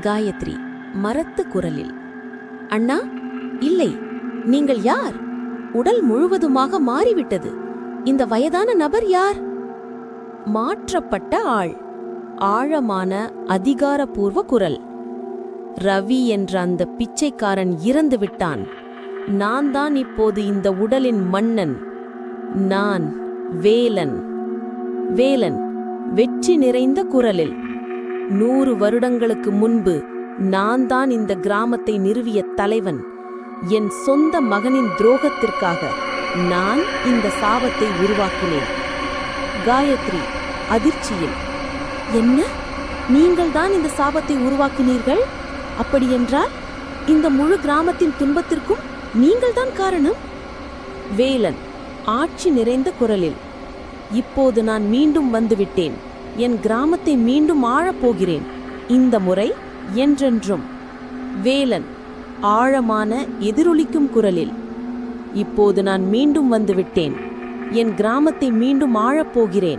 காயத்ரி மரத்து குரலில் அண்ணா இல்லை நீங்கள் யார்? உடல் முழுவதுமாக மாறிவிட்டது. இந்த வயதான நபர் யார்? மாற்றப்பட்ட ஆள். ஆழமான அதிகாரப்பூர்வ குரல். ரவி என்ற அந்த பிச்சைக்காரன் இறந்து விட்டான். நான் தான் இப்போது இந்த உடலின் மன்னன். நான் வேலன். வேலன் வெற்றி நிறைந்த குரலில் நூறு வருடங்களுக்கு முன்பு நான் தான் இந்த கிராமத்தை நிறுவிய தலைவன். என் சொந்த மகனின் துரோகத்திற்காக நான் இந்த சாபத்தை உருவாக்கினேன். காயத்ரி அதிர்ச்சியில் என்ன? நீங்கள் தான் இந்த சாபத்தை உருவாக்கினீர்கள்? அப்படியென்றால் இந்த முழு கிராமத்தின் துன்பத்திற்கும் நீங்கள்தான் காரணம்? வேலன் ஆட்சி நிறைந்த குரலில் இப்போது நான் மீண்டும் வந்துவிட்டேன். என் கிராமத்தை மீண்டும் ஆழப்போகிறேன் இந்த முறை என்றென்றும். வேலன் ஆழமான எதிரொலிக்கும் குரலில் இப்போது நான் மீண்டும் வந்துவிட்டேன். என் கிராமத்தை மீண்டும் ஆழப்போகிறேன்